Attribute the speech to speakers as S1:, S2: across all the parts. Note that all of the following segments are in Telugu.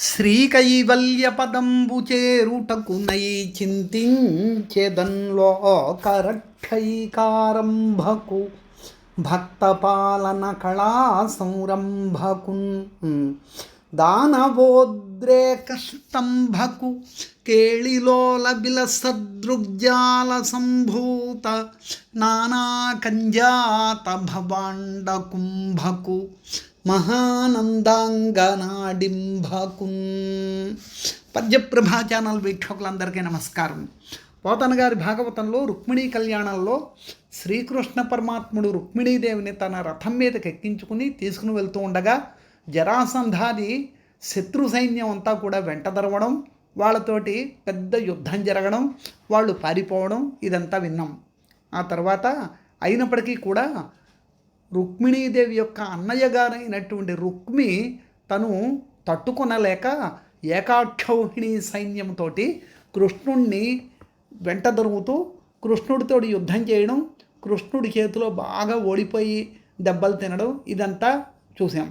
S1: శ్రీకైవల్యపదంబు చేరుటకునై చింతించెదన్లోకరక్షైకారంభకు భక్తపాలన కళా సంరంభకున్ దానవోద్రేకస్తంభకు కేళిలోల బిలసదృగ్జాల సంభూత నానాకంజాత భవాండ కుంభకు మహానందాంగనాడింభకున్ పద్యప్రభా ఛానల్ వీక్షకులందరికీ నమస్కారం. పోతన గారి భాగవతంలో రుక్మిణీ కళ్యాణంలో శ్రీకృష్ణ పరమాత్ముడు రుక్మిణీదేవిని తన రథం మీదకి ఎక్కించుకుని తీసుకుని వెళ్తూ ఉండగా జరాసంధాది శత్రు సైన్యం అంతా కూడా వెంటదరవడం వాళ్ళతోటి పెద్ద యుద్ధం జరగడం వాళ్ళు పారిపోవడం ఇదంతా విన్నాం. ఆ తర్వాత అయినప్పటికీ కూడా రుక్మిణీదేవి యొక్క అన్నయ్య గారైనటువంటి రుక్మి తను తట్టుకొనలేక ఏకాక్షౌహిణి సైన్యంతో కృష్ణుణ్ణి వెంట దొరుకుతూ కృష్ణుడితో యుద్ధం చేయడం కృష్ణుడి చేతిలో బాగా ఓడిపోయి దెబ్బలు తినడం ఇదంతా చూసాం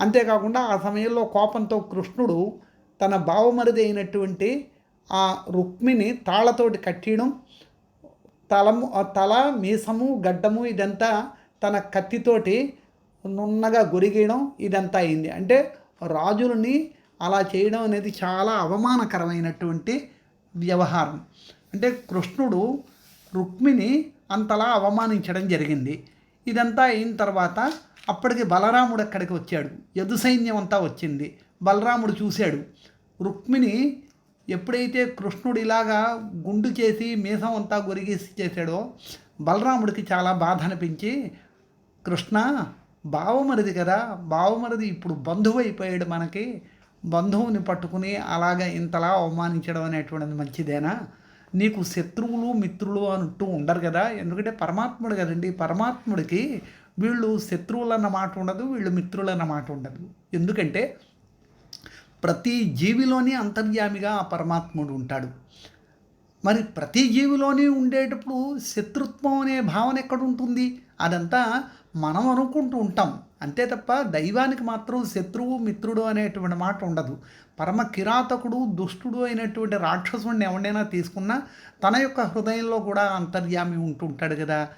S1: అంతేకాకుండా ఆ సమయంలో కోపంతో కృష్ణుడు తన బావమరిది అయినటువంటి ఆ రుక్మిని తాళతోటి కట్టేయడం తలము తల మీసము గడ్డము ఇదంతా తన కత్తితోటి నున్నగా గొరిగేయడం ఇదంతా అయింది. అంటే రాజులని అలా చేయడం అనేది చాలా అవమానకరమైనటువంటి వ్యవహారం. అంటే కృష్ణుడు రుక్మిని అంతలా అవమానించడం జరిగింది. ఇదంతా అయిన తర్వాత అప్పటికి బలరాముడు అక్కడికి వచ్చాడు. యదు సైన్యం అంతా వచ్చింది. బలరాముడు చూశాడు. రుక్మిణి ఎప్పుడైతే కృష్ణుడు ఇలాగా గుండు చేసి మీసం అంతా గొరిగేసి చేశాడో బలరాముడికి చాలా బాధ అనిపించి కృష్ణ బావమరిది కదా. బావమరిది ఇప్పుడు బంధువు అయిపోయాడు మనకి. బంధువుని పట్టుకుని అలాగ ఇంతలా అవమానించడం అనేటువంటిది మంచిదేనా? నీకు శత్రువులు మిత్రులు అంటూ ఉండరు కదా. ఎందుకంటే పరమాత్ముడు కదండి. పరమాత్ముడికి వీళ్ళు శత్రువులు అన్న మాట ఉండదు వీళ్ళు మిత్రులు అన్న మాట ఉండదు. ఎందుకంటే ప్రతి జీవిలోని అంతర్యామిగా ఆ పరమాత్ముడు ఉంటాడు. మరి ప్రతి జీవిలోని ఉండేటప్పుడు శత్రుత్వం అనే భావన ఎక్కడ ఉంటుంది? అదంతా మనం అనుకుంటూ ఉంటాం. అంతే తప్ప దైవానికి మాత్రం శత్రువు మిత్రుడు అనేటువంటి మాట ఉండదు. పరమ కిరాతకుడు దుష్టుడు అయినటువంటి రాక్షసుడిని ఎవడైనా తీసుకున్నా తన యొక్క హృదయంలో కూడా అంతర్యామి ఉంటుంటాడు కదా.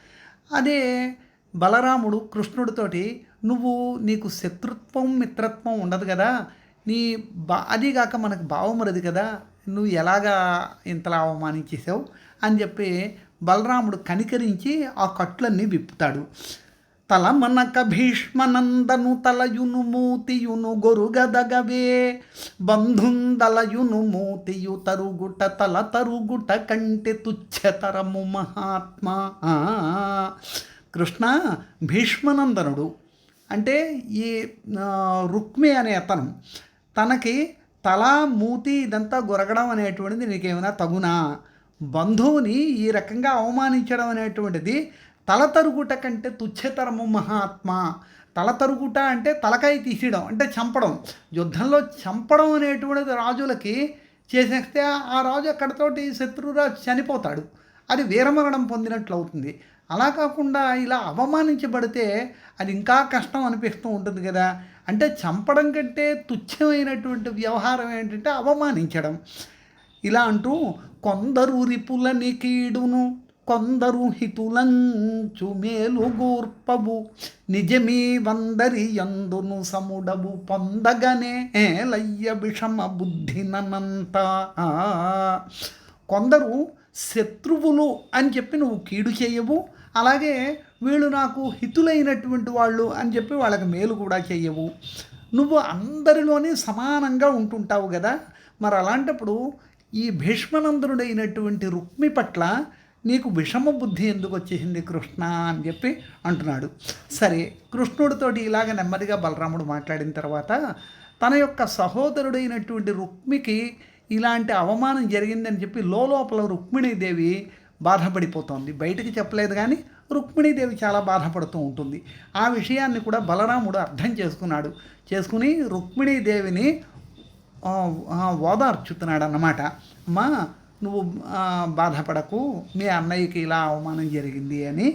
S1: అదే బలరాముడు కృష్ణుడితోటి నువ్వు నీకు శత్రుత్వం మిత్రత్వం ఉండదు కదా. నీ బా అదిగాక మనకు భావమరది కదా. నువ్వు ఎలాగా ఇంతలా అవమానించేసావు అని చెప్పి బలరాముడు కనికరించి ఆ కట్లన్నీ విప్పుతాడు. తలమనక భీష్మనందను తలయును మూతియును గొరుగదగవే బంధుందలయును మూతియు తరుగుట తల తరుగుట కంటే తుచ్చతరము మహాత్మా. కృష్ణ భీష్మనందనుడు అంటే ఈ రుక్మి అనే అతను తనకి తల మూతి ఇదంతా గొరగడం అనేటువంటిది నీకేమైనా తగునా? బంధువుని ఈ రకంగా అవమానించడం అనేటువంటిది తలతరుగుట కంటే తుచ్చతరము మహాత్మ. తలతరుగుట అంటే తలకాయ తీసేయడం అంటే చంపడం. యుద్ధంలో చంపడం అనేటువంటిది రాజులకి చేసేస్తే ఆ రాజు అక్కడితోటి శత్రురాజు చనిపోతాడు. అది వీరమరణం పొందినట్లు అవుతుంది. అలా కాకుండా ఇలా అవమానించబడితే అది ఇంకా కష్టం అనిపిస్తూ ఉంటుంది కదా. అంటే చంపడం కంటే తుచ్చమైనటువంటి వ్యవహారం ఏంటంటే అవమానించడం. ఇలా అంటూ కొందరు రిపులని కీడును కొందరు హితులంచు మేలుగూర్పవు నిజమీ వందరి ఎందును సముడవు పొందగనే లయ్య విషమ బుద్ధిననంతా. కొందరు శత్రువులు అని చెప్పి నువ్వు కీడు చేయవు. అలాగే వీళ్ళు నాకు హితులైనటువంటి వాళ్ళు అని చెప్పి వాళ్ళకి మేలు కూడా చేయవు. నువ్వు అందరిలోనే సమానంగా ఉంటుంటావు కదా మరి అలాంటప్పుడు ఈ భీష్మనందనుడైనటువంటి రుక్మి పట్ల నీకు విషమ బుద్ధి ఎందుకు వచ్చేసింది కృష్ణ అని చెప్పి అంటున్నాడు. సరే కృష్ణుడితోటి ఇలాగ నెమ్మదిగా బలరాముడు మాట్లాడిన తర్వాత తన యొక్క సహోదరుడైనటువంటి రుక్మికి ఇలాంటి అవమానం జరిగిందని చెప్పి లోపల రుక్మిణీదేవి బాధపడిపోతోంది. బయటికి చెప్పలేదు కానీ రుక్మిణీదేవి చాలా బాధపడుతూ ఉంటుంది. ఆ విషయాన్ని కూడా బలరాముడు అర్థం చేసుకున్నాడు. చేసుకుని రుక్మిణీదేవిని ఓదార్చుతున్నాడు అన్నమాట మా నువ్వు బాధపడకు మీ అన్నయ్యకి ఇలా అవమానం జరిగింది అని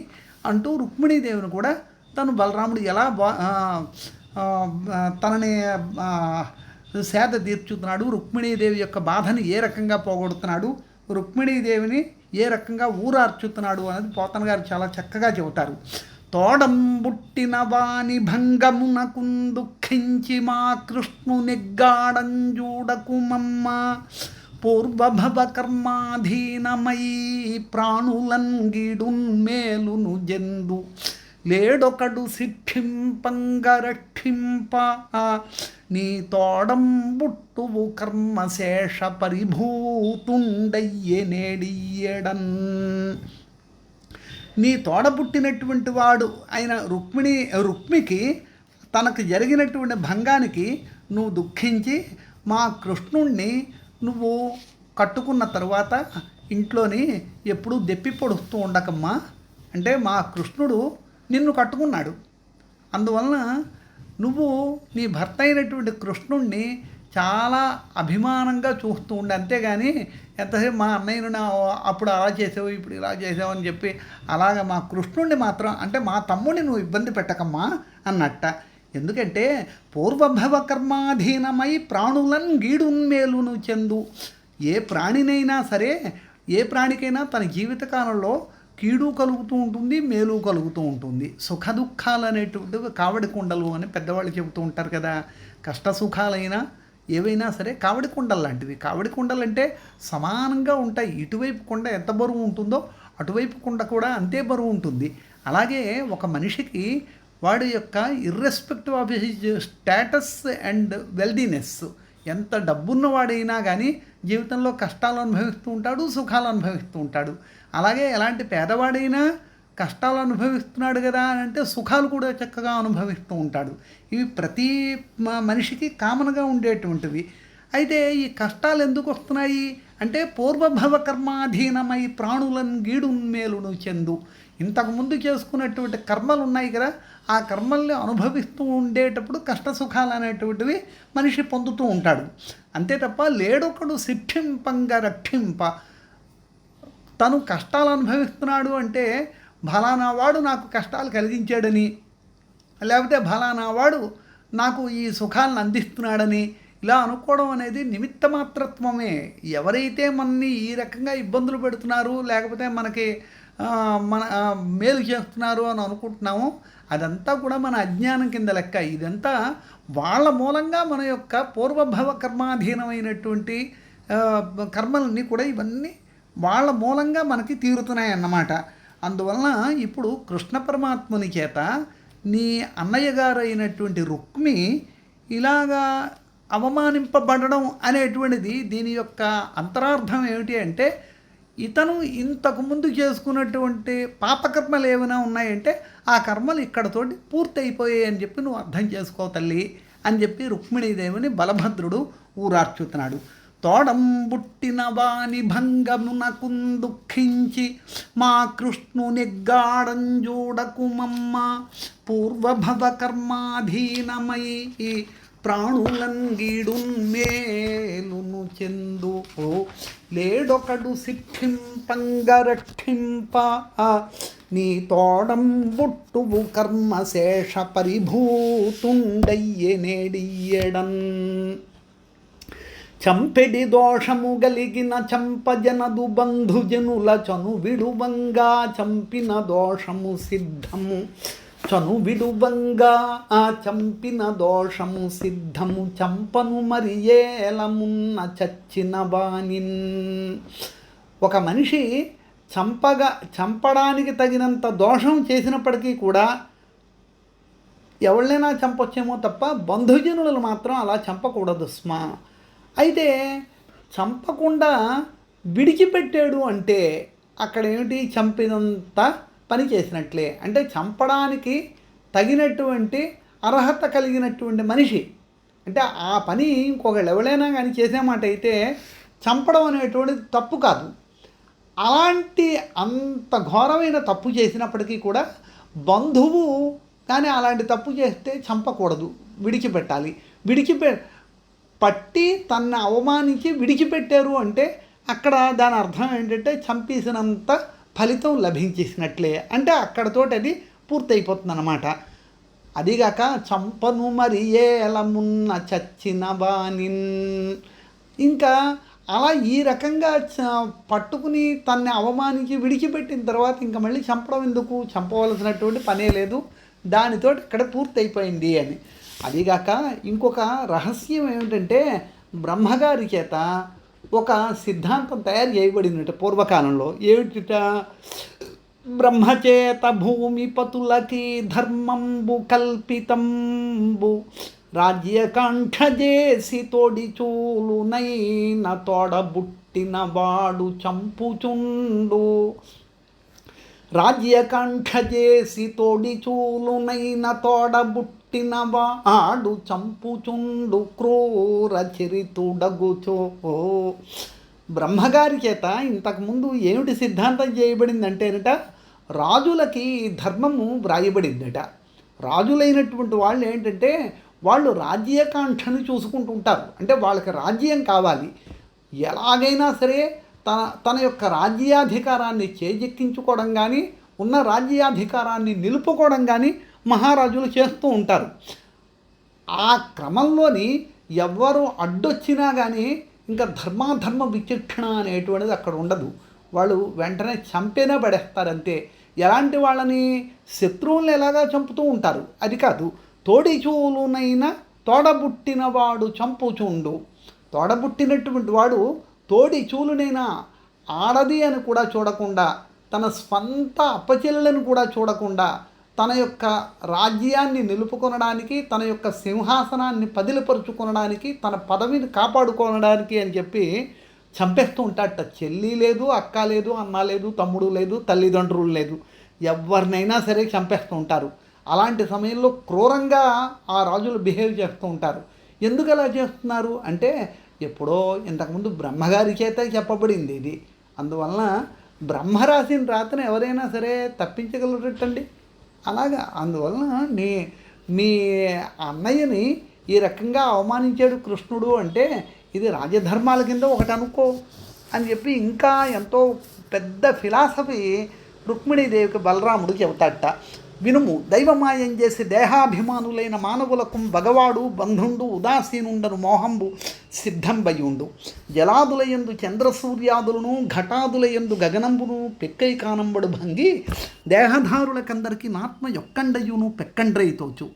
S1: అంటూ రుక్మిణీదేవిని కూడా తను బలరాముడు ఎలా బా తనని సేద తీర్చుతున్నాడు రుక్మిణీదేవి యొక్క బాధని ఏ రకంగా పోగొడుతున్నాడు రుక్మిణీదేవిని ఏ రకంగా ఊరార్చుతున్నాడు అనేది పోతన గారు చాలా చక్కగా చెబుతారు. తోడంబుట్టిన వాని భంగమునకు దుఃఖించి మా కృష్ణు నిగ్గాడం చూడకుమమ్మా. పూర్వభవకర్మాధీనమయీ ప్రాణులంగిడున్మేలును మేలును జందు. లేడొకడు సిద్ధింపంగ రక్షింప నీ తోడంబుట్టువు కర్మశేష పరిభూతుండయ్యే నేడియడన్ నీ తోడబుట్టినటువంటి వాడు అయిన రుక్మిణి రుక్మికి తనకు జరిగినటువంటి భంగానికి నువ్వు దుఃఖించి మా కృష్ణుణ్ణి నువ్వు కట్టుకున్న తర్వాత ఇంట్లోని ఎప్పుడూ దెప్పి పొడుస్తూ ఉండకమ్మా. అంటే మా కృష్ణుడు నిన్ను కట్టుకున్నాడు. అందువలన నువ్వు నీ భర్త అయినటువంటి కృష్ణుణ్ణి చాలా అభిమానంగా చూస్తూ ఉండే. అంతేగాని ఎంతసేపు మా అన్నయ్యను నా అప్పుడు అలా చేసావు ఇప్పుడు ఇలా చేసావు అని చెప్పి అలాగ మా కృష్ణుణ్ణి మాత్రం అంటే మా తమ్ముడిని నువ్వు ఇబ్బంది పెట్టకమ్మా అన్నట్ట. ఎందుకంటే పూర్వభవ కర్మాధీనమై ప్రాణులన్ గీడున్మేలును చెందు. ఏ ప్రాణినైనా సరే ఏ ప్రాణికైనా తన జీవితకాలంలో కీడు కలుగుతూ ఉంటుంది మేలు కలుగుతూ ఉంటుంది. సుఖ దుఃఖాలు అనేటువంటివి కావడి కుండలు అని పెద్దవాళ్ళు చెబుతూ ఉంటారు కదా. కష్ట సుఖాలైనా ఏవైనా సరే కావడి కుండలు లాంటివి. కావడి కుండలు అంటే సమానంగా ఉంటాయి. ఇటువైపు కుండ ఎంత బరువు ఉంటుందో అటువైపు కుండ కూడా అంతే బరువు ఉంటుంది. అలాగే ఒక మనిషికి వాడి యొక్క irrespective of his status and wealthiness ఎంత డబ్బున్నవాడైనా కానీ జీవితంలో కష్టాలు అనుభవిస్తూ ఉంటాడు సుఖాలు అనుభవిస్తూ ఉంటాడు. అలాగే ఎలాంటి పేదవాడైనా కష్టాలు అనుభవిస్తున్నాడు కదా అని అంటే సుఖాలు కూడా చక్కగా అనుభవిస్తూ ఉంటాడు. ఇవి ప్రతి మనిషికి కామన్గా ఉండేటువంటివి. అయితే ఈ కష్టాలు ఎందుకు వస్తున్నాయి? అంటే పూర్వభవ కర్మాధీనమై ప్రాణులను గీడున్మేలును చెందు. ఇంతకుముందు చేసుకున్నటువంటి కర్మలు ఉన్నాయి కదా ఆ కర్మల్ని అనుభవిస్తూ ఉండేటప్పుడు కష్ట సుఖాలు అనేటువంటివి మనిషి పొందుతూ ఉంటాడు. అంతే తప్ప లేడొకడు శిక్షింపంగ రక్షింప. తను కష్టాలు అనుభవిస్తున్నాడు అంటే ఫలానా వాడు నాకు కష్టాలు కలిగించాడని లేకపోతే ఫలానా వాడు నాకు ఈ సుఖాలను అందిస్తున్నాడని ఇలా అనుకోవడం అనేది నిమిత్త మాత్రత్వమే. ఎవరైతే మనని ఈ రకంగా ఇబ్బందులు పెడుతున్నారు లేకపోతే మనకి మన మేలు చేస్తున్నారు అని అనుకుంటున్నామో అదంతా కూడా మన అజ్ఞానం కింద లెక్క. ఇదంతా వాళ్ళ మూలంగా మన యొక్క పూర్వభవ కర్మాధీనమైనటువంటి కర్మలన్నీ కూడా ఇవన్నీ వాళ్ళ మూలంగా మనకి తీరుతున్నాయి అన్నమాట అందువలన ఇప్పుడు కృష్ణ పరమాత్మని చేత నీ అన్నయ్య గారు అయినటువంటి రుక్మి ఇలాగా అవమానింపబడడం అనేటువంటిది దీని యొక్క అంతరార్థం ఏమిటి అంటే ఇతను ఇంతకు ముందు చేసుకున్నటువంటి పాపకర్మలు ఏమైనా ఉన్నాయంటే ఆ కర్మలు ఇక్కడతోటి పూర్తి అయిపోయాయి అని చెప్పి నువ్వు అర్థం చేసుకో తల్లి అని చెప్పి రుక్మిణీదేవిని బలభద్రుడు ఊరార్చుతున్నాడు. తోడంబుట్టిన వాని భంగమునకు దుఃఖించి మా కృష్ణునిగ్గాడం చూడకుమమ్మ పూర్వభవ కర్మాధీనమై ప్రాణులంగిడున్మేలును చెందు లేడొకడు సిద్ధింపంగరక్షింప నీ తోడం బుట్టువు కర్మశేష పరిభూతుండయ్యే నేడియడన్ చంపెడి దోషము గలిగిన చంపజనదు బంధుజనుల చను విడువంగా చంపిన దోషము సిద్ధము. చను విడువంగా ఆ చంపిన దోషము సిద్ధము చంపను మరి ఏలమున్న చచ్చిన వానిన్. ఒక మనిషి చంపగా చంపడానికి తగినంత దోషం చేసినప్పటికీ కూడా ఎవళ్ళైనా చంపొచ్చేమో తప్ప బంధుజనులను మాత్రం అలా చంపకూడదు స్మా. అయితే చంపకుండా విడిచిపెట్టాడు అంటే అక్కడ ఏమిటి చంపినంత పని చేసినట్లే. అంటే చంపడానికి తగినటువంటి అర్హత కలిగినటువంటి మనిషి. అంటే ఆ పని ఇంకొకళ్ళు ఎవరైనా కానీ చేసేమాట అయితే చంపడం అనేటువంటిది తప్పు కాదు. అలాంటి అంత ఘోరమైన తప్పు చేసినప్పటికీ కూడా బంధువు కానీ అలాంటి తప్పు చేస్తే చంపకూడదు. విడిచిపెట్టాలి. విడిచిపె పట్టి తన్ను అవమానించి విడిచిపెట్టారు అంటే అక్కడ దాని అర్థం ఏంటంటే చంపేసినంత ఫలితం లభించేసినట్లే. అంటే అక్కడతోటి అది పూర్తయిపోతుంది అన్నమాట అదిగాక చంపను మరి ఏలమున్న చచ్చిన బానిన్ ఇంకా అలా ఈ రకంగా చ- పట్టుకుని తన్ని అవమానించి విడిచిపెట్టిన తర్వాత ఇంకా మళ్ళీ చంపడం ఎందుకు? చంపవలసినటువంటి పనే లేదు. దానితో ఇక్కడ పూర్తయిపోయింది అని. అదిగాక ఇంకొక రహస్యం ఏమిటంటే బ్రహ్మగారి చేత ఒక సిద్ధాంతం తయారు చేయబడిందట పూర్వకాలంలో. ఏమిట బ్రహ్మచేత భూమిపతులకి ధర్మంబు కల్పితంబు రాజ్యకంఠజేసి చేసి తోడి చూలునైన తోడబుట్టిన వాడు చంపుచుండు. రాజ్యకాంక్ష చేసి తోడబుట్టి చూలునైన వాడు చంపుచుండు క్రూర చరితుడగుచో బ్రహ్మగారి చేత ఇంతకుముందు ఏమిటి సిద్ధాంతం చేయబడిందంటేనట రాజులకి ధర్మము వ్రాయబడిందట. రాజులైనటువంటి వాళ్ళు ఏంటంటే వాళ్ళు రాజ్యకాంక్షను చూసుకుంటూ ఉంటారు. అంటే వాళ్ళకి రాజ్యం కావాలి. ఎలాగైనా సరే తన తన యొక్క రాజ్యాధికారాన్ని చేజెక్కించుకోవడం కానీ ఉన్న రాజ్యాధికారాన్ని నిలుపుకోవడం కానీ మహారాజులు చేస్తూ ఉంటారు. ఆ క్రమంలోని ఎవ్వరు అడ్డొచ్చినా కానీ ఇంకా ధర్మాధర్మ విచక్షణ అనేటువంటిది అక్కడ ఉండదు. వాళ్ళు వెంటనే చంపేనే పడేస్తారంతే. ఎలాంటి వాళ్ళని? శత్రువులను ఎలాగా చంపుతూ ఉంటారు? అది కాదు. తోడిచూలునైనా తోడబుట్టిన వాడు చంపుచుండు తోడబుట్టినటువంటి వాడు తోడి చూలునైనా ఆడది అని కూడా చూడకుండా తన స్వంత అప్పచెల్లెలను కూడా చూడకుండా తన యొక్క రాజ్యాన్ని నిలుపుకొనడానికి తన యొక్క సింహాసనాన్ని పదిలిపరుచుకొనడానికి తన పదవిని కాపాడుకోవడానికి అని చెప్పి చంపేస్తూ ఉంటాడట. చెల్లి లేదు అక్క లేదు అన్న లేదు తమ్ముడు లేదు తల్లిదండ్రులు లేదు. ఎవరినైనా సరే చంపేస్తూ ఉంటారు. అలాంటి సమయంలో క్రూరంగా ఆ రాజులు బిహేవ్ చేస్తూ ఉంటారు. ఎందుకు అలా చేస్తున్నారు అంటే ఎప్పుడో ఇంతకుముందు బ్రహ్మగారి చేత చెప్పబడింది ఇది. అందువలన బ్రహ్మ రాసిన రాతను ఎవరైనా సరే తప్పించగలరటండి? అలాగా. అందువలన నీ మీ అన్నయ్యని ఈ రకంగా అవమానించాడు కృష్ణుడు అంటే ఇది రాజధర్మాల కింద ఒకటి అనుకో అని చెప్పి ఇంకా ఎంతో పెద్ద ఫిలాసఫీ రుక్మిణీదేవికి బలరాముడు చెబుతాట వినుము దైవమాయం చేసి దేహాభిమానులైన మానవులకు భగవాడు బంధుండు ఉదాసీనుండను మోహంబు సిద్ధంబయుండు. జలాదులయందు చంద్రసూర్యాదులను ఘటాదులయందు గగనంబును పెక్కై కానంబడు భంగి దేహధారులకందరికీ నాత్మ యొక్కండయును పెక్కండ్రైతోచు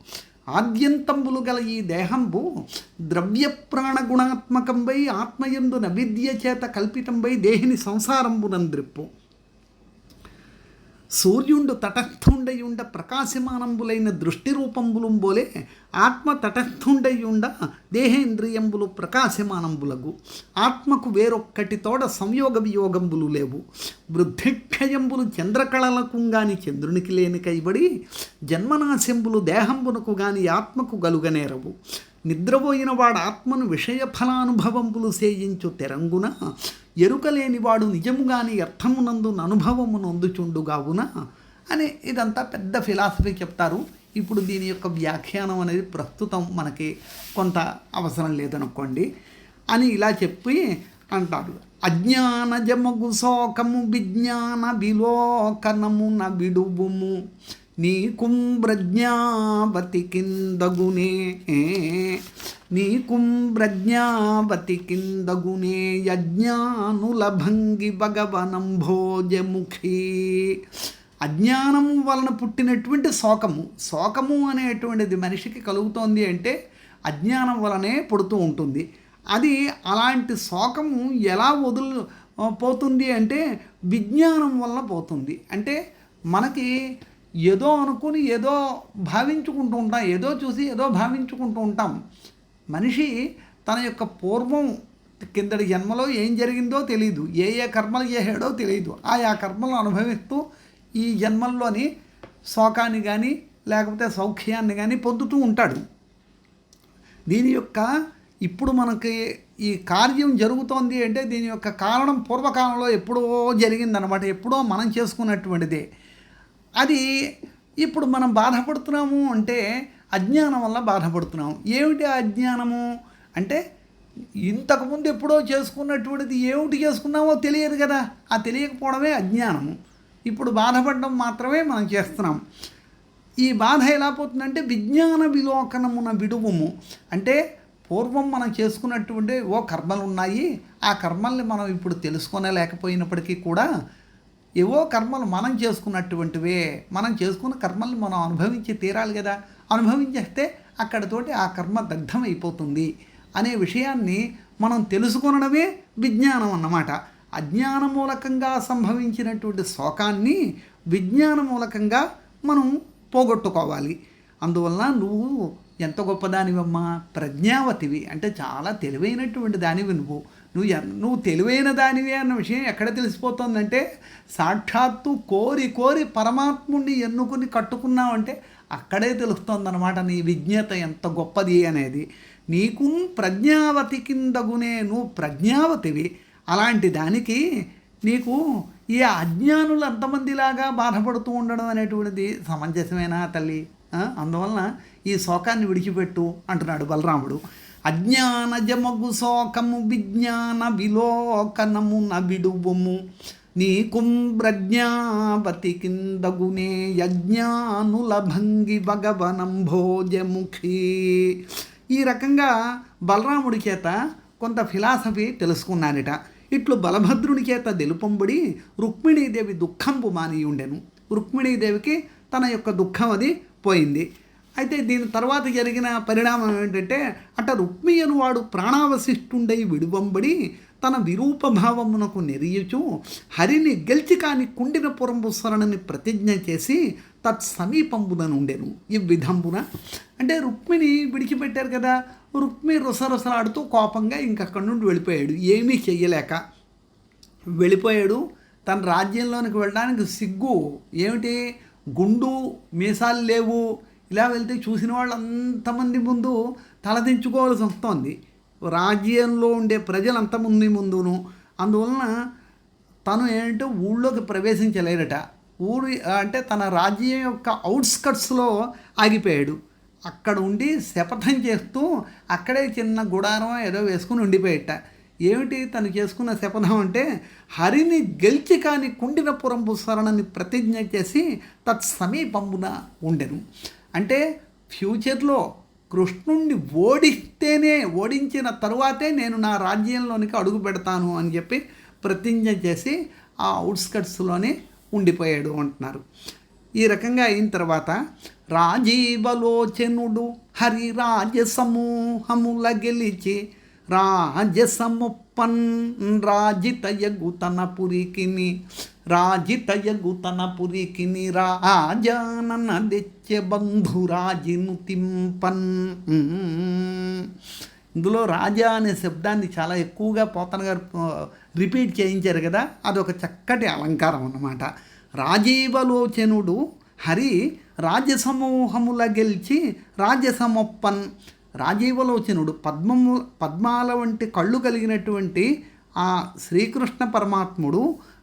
S1: ఆద్యంతంబులు గల ఈ దేహంబు ద్రవ్య ప్రాణ గుణాత్మకంబై ఆత్మయందు నవిద్య చేత కల్పితంబై దేహిని సంసారంబునంద్రిప్పు. సూర్యుండు తటస్థుండయుండ ప్రకాశమానంబులైన దృష్టి రూపంబులుంబోలే ఆత్మ తటస్థుండయుండ దేహేంద్రియంబులు ప్రకాశమానంబులగు. ఆత్మకు వేరొక్కటి తోడ సంయోగ వియోగంబులు లేవు. వృద్ధిక్షయంబులు చంద్రకళలకు గాని చంద్రునికి లేని కైబడి జన్మనాశంబులు దేహంబునకు గాని ఆత్మకు గలుగనేరవు. నిద్రపోయిన వాడు ఆత్మను విషయ ఫలానుభవంపులు సేయించు తెరంగున ఎరుకలేనివాడు నిజముగాని అర్థమునందున అనుభవము నొందుచుండుగావున? అని ఇదంతా పెద్ద ఫిలాసఫీ చెప్తారు. ఇప్పుడు దీని యొక్క వ్యాఖ్యానం అనేది ప్రస్తుతం మనకి కొంత అవసరం లేదనుకోండి. అని ఇలా చెప్పి అంటారు. అజ్ఞానజమగు శోకము విజ్ఞాన విలోకనమున విడువుము. నీ కుంభ్రజ్ఞావతి కిందగునే నీ కుంభ్రజ్ఞావతి కిందగునే యజ్ఞానుల భంగి భగవనంభోజముఖి అజ్ఞానం వలన పుట్టినటువంటి శోకము. శోకము అనేటువంటిది మనిషికి కలుగుతోంది అంటే అజ్ఞానం వలనే పుడుతూ ఉంటుంది. అది అలాంటి శోకము ఎలా వదులు పోతుంది అంటే విజ్ఞానం వల్ల పోతుంది. అంటే మనకి ఏదో అనుకుని ఏదో భావించుకుంటూ ఉంటాం ఏదో చూసి ఏదో భావించుకుంటూ ఉంటాం. మనిషి తన యొక్క పూర్వం కిందటి జన్మలో ఏం జరిగిందో తెలియదు ఏ ఏ కర్మలు చేసాడో తెలియదు ఆయా కర్మలు అనుభవిస్తూ ఈ జన్మల్లోని శోకాన్ని కానీ లేకపోతే సౌఖ్యాన్ని కానీ పొందుతూ ఉంటాడు. దీని యొక్క ఇప్పుడు మనకి ఈ కార్యం జరుగుతోంది అంటే దీని యొక్క కారణం పూర్వకాలంలో ఎప్పుడో జరిగిందనమాట ఎప్పుడో మనం చేసుకున్నటువంటిదే. అది ఇప్పుడు మనం బాధపడుతున్నాము అంటే అజ్ఞానం వల్ల బాధపడుతున్నాము. ఏమిటి అజ్ఞానము? అంటే ఇంతకుముందు ఎప్పుడో చేసుకున్నటువంటిది ఏమిటి చేసుకున్నామో తెలియదు కదా. ఆ తెలియకపోవడమే అజ్ఞానము. ఇప్పుడు బాధపడడం మాత్రమే మనం చేస్తున్నాం. ఈ బాధ ఎలా పోతుందంటే విజ్ఞాన విలోకనమున విడువము. అంటే పూర్వం మనం చేసుకున్నటువంటి ఓ కర్మలు ఉన్నాయి. ఆ కర్మల్ని మనం ఇప్పుడు తెలుసుకొనలేకపోయినప్పటికీ కూడా ఏవో కర్మలు మనం చేసుకున్నటువంటివే మనం చేసుకున్న కర్మల్ని మనం అనుభవించి తీరాలి కదా. అనుభవించేస్తే అక్కడతోటి ఆ కర్మ దగ్ధం అయిపోతుంది అనే విషయాన్ని మనం తెలుసుకొనడమే విజ్ఞానం అన్నమాట. అజ్ఞాన మూలకంగా సంభవించినటువంటి శోకాన్ని విజ్ఞాన మూలకంగా మనం పోగొట్టుకోవాలి. అందువలన నువ్వు ఎంత గొప్పదానివమ్మా? ప్రజ్ఞావతివి. అంటే చాలా తెలివైనటువంటి దానివి నువ్వు. నువ్వు ఎన్- నువ్వు తెలివైన దానివే అన్న విషయం ఎక్కడ తెలిసిపోతుందంటే సాక్షాత్తు కోరి కోరి పరమాత్ముడిని ఎన్నుకుని కట్టుకున్నావంటే అక్కడే తెలుస్తుందన్నమాట నీ విజ్ఞత ఎంత గొప్పది అనేది. నీకు ప్రజ్ఞావతి కిందగునే నువ్వు ప్రజ్ఞావతివి. అలాంటి దానికి నీకు ఈ అజ్ఞానులు అంతమందిలాగా బాధపడుతూ ఉండడం అనేటువంటిది సమంజసమేనా తల్లి? అందువలన ఈ శోకాన్ని విడిచిపెట్టు అంటున్నాడు బలరాముడు. అజ్ఞానజమగు శోకము విజ్ఞాన విలోకనము నవిడువము. నీ కుంబ్రజ్ఞాపతి కిందగునే యజ్ఞానుల భంగి భగవనం భోజముఖి. ఈ రకంగా బలరాముడి చేత కొంత ఫిలాసఫీ తెలుసుకున్నానట. ఇట్లు బలభద్రుని చేత తెలుపంబడి రుక్మిణీదేవి దుఃఖంపు మాని ఉండెను రుక్మిణీదేవికి తన యొక్క దుఃఖం అది పోయింది. అయితే దీని తర్వాత జరిగిన పరిణామం ఏంటంటే అట రుక్మి వాడు ప్రాణావశిష్టుండై విడువంబడి తన విరూపభావమునకు నెరియుచు హరిని గెలిచి కాని కుండిన పురంబుస్వరణని ప్రతిజ్ఞ చేసి తత్సమీపంబున నుండెను ఈ విధంబున అంటే రుక్మిణి విడిచిపెట్టారు కదా రుక్మి రుసరుసలాడుతూ కోపంగా ఇంకక్కడి నుండి వెళ్ళిపోయాడు. ఏమీ చెయ్యలేక వెళ్ళిపోయాడు. తన రాజ్యంలోనికి వెళ్ళడానికి సిగ్గు. ఏమిటి? గుండు మీసాలు లేవు. ఇలా వెళ్తే చూసిన వాళ్ళు అంతమంది ముందు తలదించుకోవాల్సి వస్తుంది. రాజ్యంలో ఉండే ప్రజలు అంతమంది ముందును. అందువలన తను ఏంటంటే ఊళ్ళోకి ప్రవేశించలేరట ఊరి అంటే తన రాజ్యం యొక్క అవుట్స్కట్స్లో ఆగిపోయాడు. అక్కడ ఉండి శపథం చేస్తూ అక్కడే చిన్న గుడారం ఏదో వేసుకుని ఉండిపోయేట. ఏమిటి తను చేసుకున్న శపథం అంటే హరిని గెలిచి కాని కుండినపురం పుసరణని ప్రతిజ్ఞ చేసి తత్ సమీపమున ఉండెను. అంటే ఫ్యూచర్లో కృష్ణుణ్ణి ఓడిస్తేనే ఓడించిన తరువాతే నేను నా రాజ్యంలోనికి అడుగు పెడతాను అని చెప్పి ప్రతిజ్ఞ చేసి ఆ అవుట్స్కట్స్లోనే ఉండిపోయాడు అంటున్నారు. ఈ రకంగా అయిన తర్వాత రాజీవలోచనుడు హరి సమూహముల గెలిచి రాజసముప్పన్ రాజితయగు తన పురికిని రాజితయగు తన పురికి రాజానన బంధు బంధురాజిను తింపన్ ఇందులో రాజా అనే శబ్దాన్ని చాలా ఎక్కువగా పోతన గారు రిపీట్ చేయించారు కదా అదొక చక్కటి అలంకారం అన్నమాట. రాజీవలోచనుడు హరి రాజసమూహముల గెలిచి రాజసమొప్పన్. రాజీవలోచనుడు పద్మము పద్మాల వంటి కళ్ళు కలిగినటువంటి ఆ శ్రీకృష్ణ పరమాత్ముడు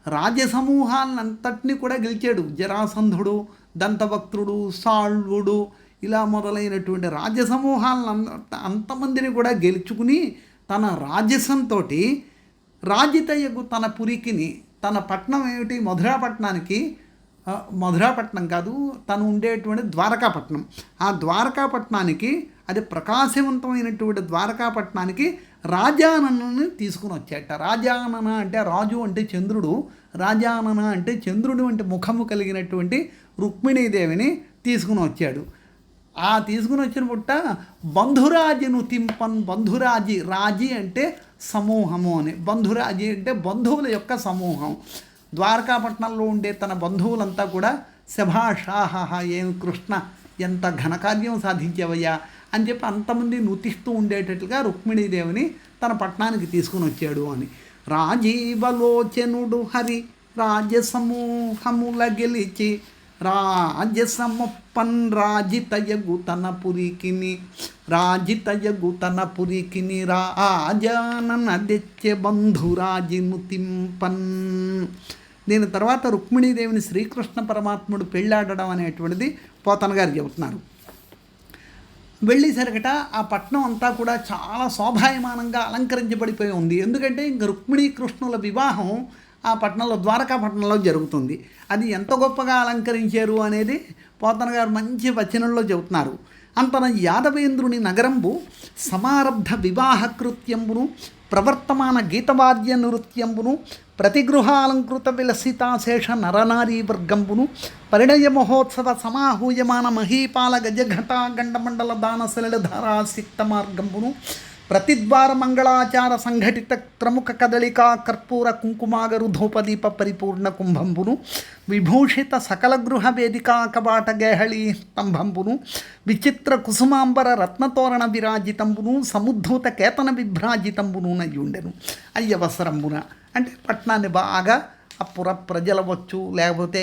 S1: రాజసమూహాలంతటినీ కూడా గెలిచాడు. జరాసంధుడు దంతభక్తుడు సాళ్వుడు ఇలా మొదలైనటువంటి రాజసమూహాలను అంత అంతమందిని కూడా గెలుచుకుని తన రాజసంతో రాజితయ్యకు తన పురికిని తన పట్నం ఏమిటి? మధురాపట్నానికి మధురాపట్నం కాదు తను ఉండేటువంటి ద్వారకాపట్నం. ఆ ద్వారకాపట్నానికి అది ప్రకాశవంతమైనటువంటి ద్వారకాపట్నానికి రాజాననని తీసుకుని వచ్చాట. రాజానన అంటే రాజు అంటే చంద్రుడు. రాజానన అంటే చంద్రుడు వంటి ముఖము కలిగినటువంటి రుక్మిణీదేవిని తీసుకుని వచ్చాడు. ఆ తీసుకుని వచ్చిన పుట్ట బంధురాజిను తింపన్ బంధురాజి. రాజి అంటే సమూహము అని. బంధురాజి అంటే బంధువుల యొక్క సమూహం. ద్వారకాపట్నంలో ఉండే తన బంధువులంతా కూడా శభాషాహ ఏం కృష్ణ ఎంత ఘనకార్యం సాధించావయ్యా. అని చెప్పి అంతమంది నుతిస్తూ ఉండేటట్లుగా రుక్మిణీదేవిని తన పట్టణానికి తీసుకుని వచ్చాడు అని. రాజీవలోచనుడు హరి రాజసమూహముల గెలిచి రాజసమప్పన్ రాజితయగు తన పురికిని రాజితయగు తన పురికిని రాజానన దెచ్చే బంధురాజిను తింపన్ దీని తర్వాత రుక్మిణీదేవిని శ్రీకృష్ణ పరమాత్ముడు పెళ్ళాడడం అనేటువంటిది పోతన గారు చెబుతున్నారు. వెళ్ళేసరికట ఆ పట్నం అంతా కూడా చాలా శోభాయమానంగా అలంకరించబడిపోయి ఉంది. ఎందుకంటే ఇంక రుక్మిణీ కృష్ణుల వివాహం ఆ పట్టణంలో ద్వారకా పట్టణంలో జరుగుతుంది. అది ఎంత గొప్పగా అలంకరించారు అనేది పోతన గారు మంచి వచనంలో చెబుతున్నారు. అంతన యాదవేంద్రుని నగరంబు సమారబ్ధ వివాహ కృత్యంబును ప్రవర్తమాన గీతవాద్య నృత్యంబును ప్రతిగృహాలంకృత విలసితాశేష నరనారీ వర్గంబును పరిణయ మహోత్సవ సమాహూయమాన మహీపాల గజఘట గండమండల దాన సలిలధారా మార్గంబును ప్రతిద్వార మంగళాచార సంఘటిత త్రముఖ కదళిక కర్పూర కుంకుమాగరు ధూపదీప పరిపూర్ణ కుంభంబును విభూషిత సకల గృహ వేదికా కబాట గేహళీ స్తంభంబును విచిత్ర కుసుమాంబర రత్నతోరణ విరాజితంబును సముద్ధూత కేతన విభ్రాజితంబును నయ్యుండెను అయ్యవసరంబున అంటే పట్టణాన్ని బాగా అప్పుర ప్రజలవచ్చు లేకపోతే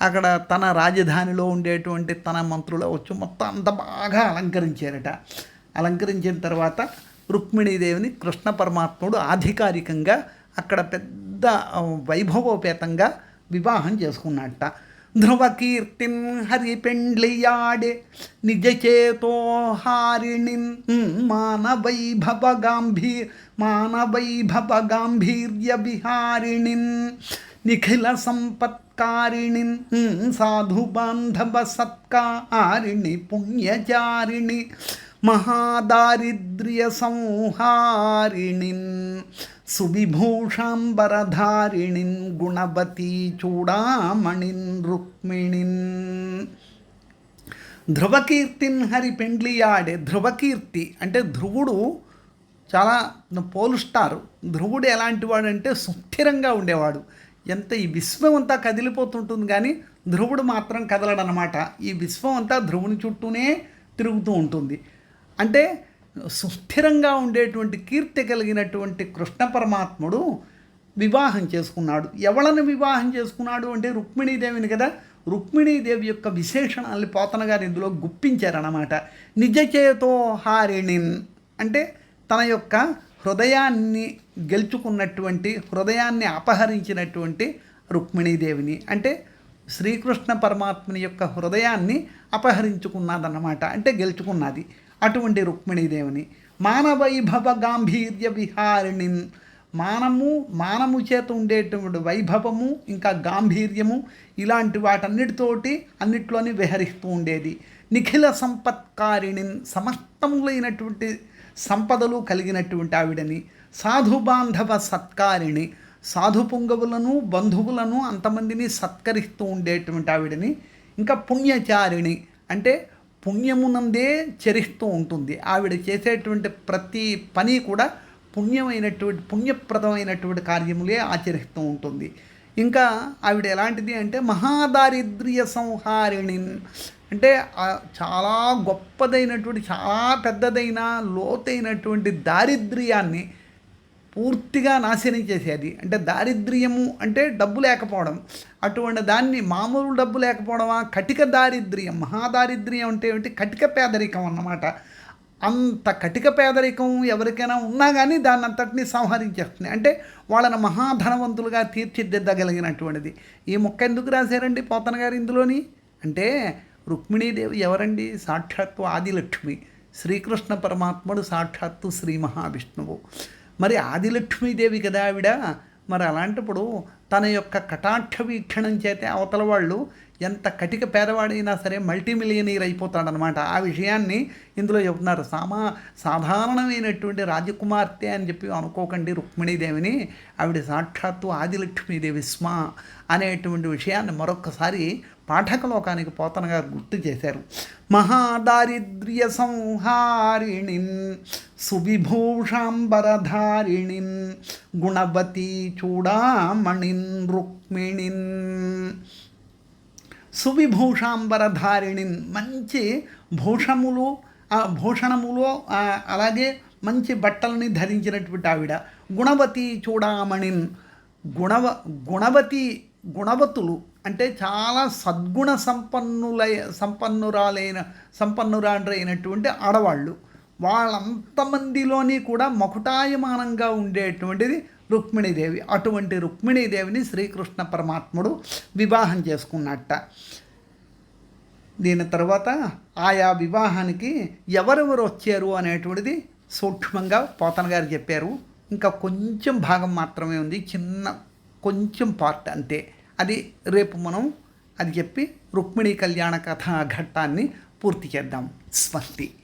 S1: అక్కడ తన రాజధానిలో ఉండేటువంటి తన మంత్రులు వచ్చు మొత్తం అంత బాగా అలంకరించారట. అలంకరించిన తర్వాత రుక్మిణీదేవిని కృష్ణ పరమాత్ముడు ఆధికారికంగా అక్కడ పెద్ద వైభవోపేతంగా వివాహం చేసుకున్నట్ట ధ్రువ కీర్తిం హరి పెండ్లియాడే నిజ చేతో హారిణిన్ గాంభీర్ మానవైభవ గాంభీర్య విహారిణి నిఖిల సంపత్కారిణి సాధు బాంధవ సత్కారిణి పుణ్యచారిణి మహాదారిద్ర్య సంహారిణిన్ సువిభూషాంబరధారిణిన్ గుణవతీ చూడామణిన్ రుక్మిణిన్. ధ్రువకీర్తిన్ హరి పెండ్లియాడే ధ్రువకీర్తి అంటే ధ్రువుడు చాలా పోలుస్తారు. ధ్రువుడు ఎలాంటి వాడంటే సుస్థిరంగా ఉండేవాడు. ఎంత ఈ విశ్వం అంతా కదిలిపోతుంటుంది కానీ ధ్రువుడు మాత్రం కదలడనమాట. ఈ విశ్వం అంతా ధ్రువుని చుట్టూనే తిరుగుతూ ఉంటుంది. అంటే సుస్థిరంగా ఉండేటువంటి కీర్తి కలిగినటువంటి కృష్ణ పరమాత్ముడు వివాహం చేసుకున్నాడు. ఎవళ్ళని వివాహం చేసుకున్నాడు అంటే రుక్మిణీదేవిని కదా? రుక్మిణీదేవి యొక్క విశేషణాలని పోతన గారు ఇందులో గుప్పించారన్నమాట. నిజచేతో హారిణిన్ అంటే తన యొక్క హృదయాన్ని గెలుచుకున్నటువంటి హృదయాన్ని అపహరించినటువంటి రుక్మిణీదేవిని అంటే శ్రీకృష్ణ పరమాత్మని యొక్క హృదయాన్ని అపహరించుకున్నదన్నమాట. అంటే గెలుచుకున్నది. అటువంటి రుక్మిణీదేవిని. మానవైభవ గాంభీర్య విహారిణిన్ మానము మానము చేత ఉండేటువంటి వైభవము ఇంకా గాంభీర్యము ఇలాంటి వాటన్నిటితోటి అన్నిట్లోని విహరిస్తూ ఉండేది. నిఖిల సంపత్కారిణి సమస్తములైనటువంటి సంపదలు కలిగినటువంటి ఆవిడని. సాధు బాంధవ సత్కారిణి. సాధు పుంగవులను బంధువులను అంతమందిని సత్కరిస్తూ ఉండేటువంటి ఆవిడని. ఇంకా పుణ్యచారిణి. అంటే పుణ్యమునందే చరిస్తూ ఉంటుంది. ఆవిడ చేసేటువంటి ప్రతి పని కూడా పుణ్యమైనటువంటి పుణ్యప్రదమైనటువంటి కార్యములే ఆచరిస్తూ ఉంటుంది. ఇంకా ఆవిడ ఎలాంటిది అంటే మహాదారిద్ర్య సంహారిణి అంటే చాలా గొప్పదైనటువంటి చాలా పెద్దదైన లోతైనటువంటి దారిద్ర్యాన్ని పూర్తిగా నాశనం చేసేది. అంటే దారిద్ర్యము అంటే డబ్బు లేకపోవడం. అటువంటి దాన్ని మామూలు డబ్బు లేకపోవడమా? కటిక దారిద్ర్యం. మహాదారిద్ర్యం అంటే ఏమిటి? కటిక పేదరికం అన్నమాట. అంత కటిక పేదరికం ఎవరికైనా ఉన్నా కానీ దాన్ని అంతటిని సంహరించేస్తుంది అంటే వాళ్ళని మహాధనవంతులుగా తీర్చిదిద్దగలిగినటువంటిది. ఈ మొక్క ఎందుకు రాశారండి పోతన గారు ఇందులోని? అంటే రుక్మిణీదేవి ఎవరండి? సాక్షాత్తు ఆదిలక్ష్మి. శ్రీకృష్ణ పరమాత్ముడు సాక్షాత్తు శ్రీ మహావిష్ణువు. మరి ఆదిలక్ష్మీదేవి కదా ఆవిడ? మరి అలాంటప్పుడు తన యొక్క కటాక్ష వీక్షణం చేతే అవతల వాళ్ళు ఎంత కటిక పేదవాడైనా సరే మల్టీ మిలియనీర్ అయిపోతాడనమాట. ఆ విషయాన్ని ఇందులో చెబుతున్నారు సామా సాధారణమైనటువంటి రాజకుమార్తె అని చెప్పి అనుకోకండి రుక్మిణీదేవిని. ఆవిడ సాక్షాత్తు ఆదిలక్ష్మీదేవి స్మ అనేటువంటి విషయాన్ని మరొకసారి పాఠకలోకానికి పోతనగా గుర్తు చేశారు. మహాదారిద్ర్య సంహారిణిన్ సువిభూషాంబరధారిణిన్ గుణవతి చూడామణిన్ రుక్మిణిన్. సువిభూషాంబరధారిణి మంచి భూషములు ఆ భూషణములు అలాగే మంచి బట్టలని ధరించినటువంటి ఆవిడ. గుణవతి చూడామణిన్ గుణవ గుణవతి గుణవతులు అంటే చాలా సద్గుణ సంపన్నులై సంపన్నురాలైన సంపన్నురాలైనటువంటి ఆడవాళ్ళు. వాళ్ళంతమందిలోని కూడా మకుటాయమానంగా ఉండేటువంటిది రుక్మిణీదేవి. అటువంటి రుక్మిణీదేవిని శ్రీకృష్ణ పరమాత్ముడు వివాహం చేసుకున్నట్ట. దీని తర్వాత ఆయా వివాహానికి ఎవరెవరు వచ్చారు అనేటువంటిది సూక్ష్మంగా పోతన గారు చెప్పారు. ఇంకా కొంచెం భాగం మాత్రమే ఉంది. చిన్న కొంచెం పార్ట్ అంతే. అది రేపు మనం అది చెప్పి రుక్మిణీ కళ్యాణ కథా ఘట్టాన్ని పూర్తి చేద్దాం. స్వస్తి